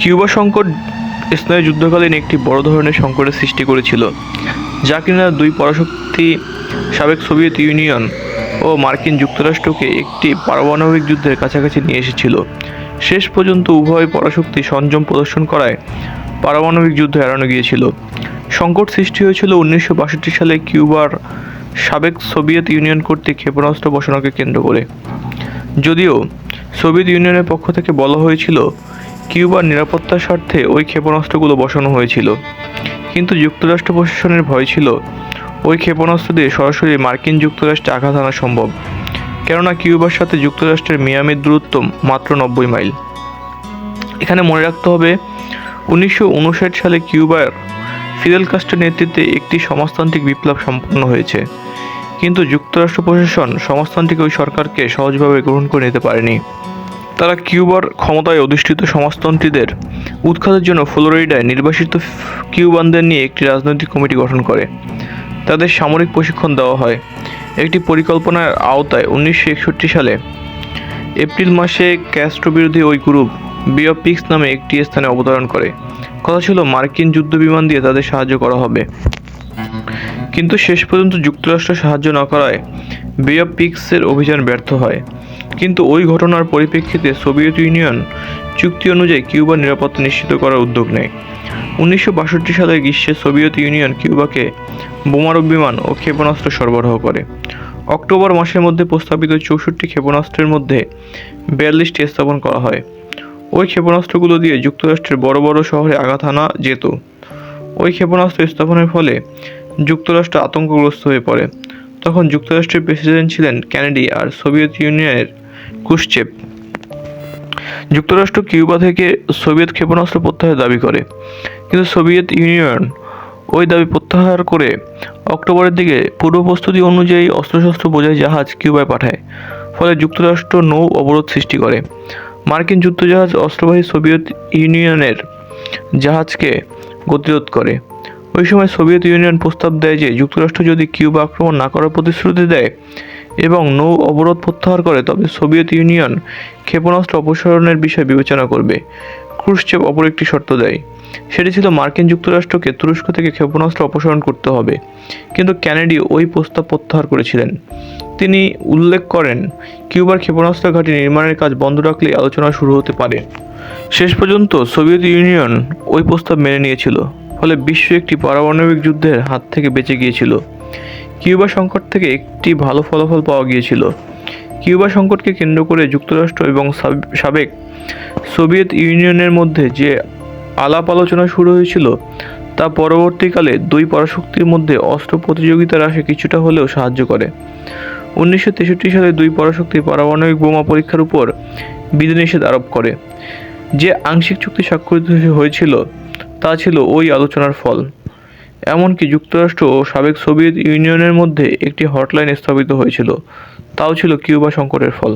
Cuba সংকট স্নায়ু যুদ্ধকালীন একটি বড় ধরনের সংকটের সৃষ্টি করেছিল, যা কিনা দুই পরাশক্তি সাবেক সোভিয়েত ইউনিয়ন ও মার্কিন যুক্তরাষ্ট্রকে একটি পারমাণবিক যুদ্ধের কাছাকাছি নিয়ে এসেছিল। শেষ পর্যন্ত উভয় পরাশক্তি সংযম প্রদর্শন করায় পারমাণবিক যুদ্ধ এড়ানো গিয়েছিল। সংকট সৃষ্টি হয়েছিল উনিশশো বাষট্টি সালে কিউবার সাবেক সোভিয়েত ইউনিয়ন কর্তৃক ক্ষেপণাস্ত্র বসানোকে কেন্দ্র করে। যদিও সোভিয়েত ইউনিয়নের পক্ষ থেকে বলা হয়েছিল কিউবার নিরাপত্তার স্বার্থে ওই ক্ষেপণাস্ত্রগুলো বসানো হয়েছিল। কিন্তু যুক্তরাষ্ট্র প্রশাসনের ভয় ছিল, ওই ক্ষেপণাস্ত্র দিয়ে সরাসরি মার্কিন যুক্তরাষ্ট্রে আঘাত আনা সম্ভব, কেননা কিউবার সাথে যুক্তরাষ্ট্রের মিয়ামির দূরত্ব মাত্র নব্বই মাইল। এখানে মনে রাখতে হবে, উনিশশো উনষাট সালে কিউবার ফিদেল কাস্টের নেতৃত্বে একটি সমাজতান্ত্রিক বিপ্লব সম্পন্ন হয়েছে, কিন্তু যুক্তরাষ্ট্র প্রশাসন সমাজতান্ত্রিক ওই সরকারকে সহজভাবে গ্রহণ করে নিতে পারেনি। তারা কিউবার ক্ষমতায় অধিষ্ঠিত সমাজতন্ত্রীদের উৎখাতের জন্য ফ্লোরিডায় নির্বাসিত কিউবানদের নিয়ে একটি রাজনৈতিক কমিটি গঠন করে। তাদের সামরিক প্রশিক্ষণ দেওয়া হয়। একটি পরিকল্পনার আওতায় উনিশশো একষট্টি সালে এপ্রিল মাসে ক্যাস্ট্রো বিরোধী ওই গ্রুপ বি অফ পিক্স নামে একটি স্থানে অবতরণ করে। কথা ছিল মার্কিন যুদ্ধ বিমান দিয়ে তাদের সাহায্য করা হবে। কিন্তু শেষ পর্যন্ত যুক্তরাষ্ট্র সাহায্য না করায় বে অফ পিক্সের অভিযান ব্যর্থ হয়। কিন্তু ওই ঘটনার পরিপ্রেক্ষিতে সোভিয়েত ইউনিয়ন চুক্তি অনুযায়ী কিউবার নিরাপত্তা নিশ্চিত করার উদ্যোগ নেয়। উনিশশো বাষট্টি সালের গ্রীষ্মে সোভিয়েত ইউনিয়ন কিউবাকে বোমারু বিমান ও ক্ষেপণাস্ত্র সরবরাহ করে। অক্টোবর মাসের মধ্যে প্রস্তাবিত চৌষট্টি ক্ষেপণাস্ত্রের মধ্যে বিয়াল্লিশটি স্থাপন করা হয়। ওই ক্ষেপণাস্ত্রগুলো দিয়ে যুক্তরাষ্ট্রের বড় বড় শহরে আঘাত হানা যেত। ওই ক্ষেপণাস্ত্র স্থাপনের ফলে যুক্তরাষ্ট্র আতঙ্কগ্রস্ত হয়ে পড়ে। তখন যুক্তরাষ্ট্রের প্রেসিডেন্ট ছিলেন ক্যানেডি আর সোভিয়েত ইউনিয়নের কুশচেপ যুক্তরাষ্ট্র কিউবা থেকে সোভিয়েত ক্ষেপণাস্ত্র প্রত্যাহারের দাবি করে। কিন্তু সোভিয়েত ইউনিয়ন ওই দাবি প্রত্যাহার করে অক্টোবরের দিকে পূর্ব প্রস্তুতি অনুযায়ী অস্ত্রশস্ত্র বোঝাই জাহাজ কিউবায় পাঠায়। ফলে যুক্তরাষ্ট্র নৌ অবরোধ সৃষ্টি করে। মার্কিন যুদ্ধজাহাজ অস্ত্রবাহী সোভিয়েত ইউনিয়নের জাহাজকে গতিরোধ করে। ওই সময় সোভিয়েত ইউনিয়ন প্রস্তাব দেয় যে যুক্তরাষ্ট্র যদি কিউবা আক্রমণ না করার প্রতিশ্রুতি দেয় এবং নৌ অবরোধ প্রত্যাহার করে, তবে সোভিয়েত ইউনিয়ন ক্ষেপণাস্ত্র অপসারণের বিষয় বিবেচনা করবে। ক্রুশচেপ অপর একটি শর্ত দেয়। সেটি ছিল মার্কিন যুক্তরাষ্ট্রকে তুরস্ক থেকে ক্ষেপণাস্ত্র অপসারণ করতে হবে। কিন্তু ক্যানেডি ওই প্রস্তাব প্রত্যাহার করেছিলেন। তিনি উল্লেখ করেন, কিউবার ক্ষেপণাস্ত্র ঘাঁটি নির্মাণের কাজ বন্ধ রাখলেই আলোচনা শুরু হতে পারে। শেষ পর্যন্ত সোভিয়েত ইউনিয়ন ওই প্রস্তাব মেনে নিয়েছিল। ফলে বিশ্ব একটি পারমাণবিক যুদ্ধের হাত থেকে বেঁচে গিয়েছিল। কিউবা সংকট থেকে একটি ভালো ফলাফল পাওয়া গিয়েছিল। কিউবা সংকটকে কেন্দ্র করে যুক্তরাষ্ট্র এবং সাব- সাবেক সোভিয়েত ইউনিয়নের মধ্যে যে আলাপ আলোচনা শুরু হয়েছিল, তা পরবর্তীকালে দুই পরাশক্তির মধ্যে অস্ত্র প্রতিযোগিতা হ্রাসে কিছুটা হলেও সাহায্য করে। উনিশশো তেষট্টি সালে দুই পরাশক্তি পারমাণবিক বোমা পরীক্ষার উপর বিধিনিষেধ আরোপ করে। যে আংশিক চুক্তি স্বাক্ষরিত হয়েছিল তা ছিল ওই আলোচনার ফল। এমনকি যুক্তরাষ্ট্র ও সাবেক সোভিয়েত ইউনিয়নের মধ্যে একটি হটলাইন স্থাপিত হয়েছিল, তাও ছিল কিউবা সংকটের ফল।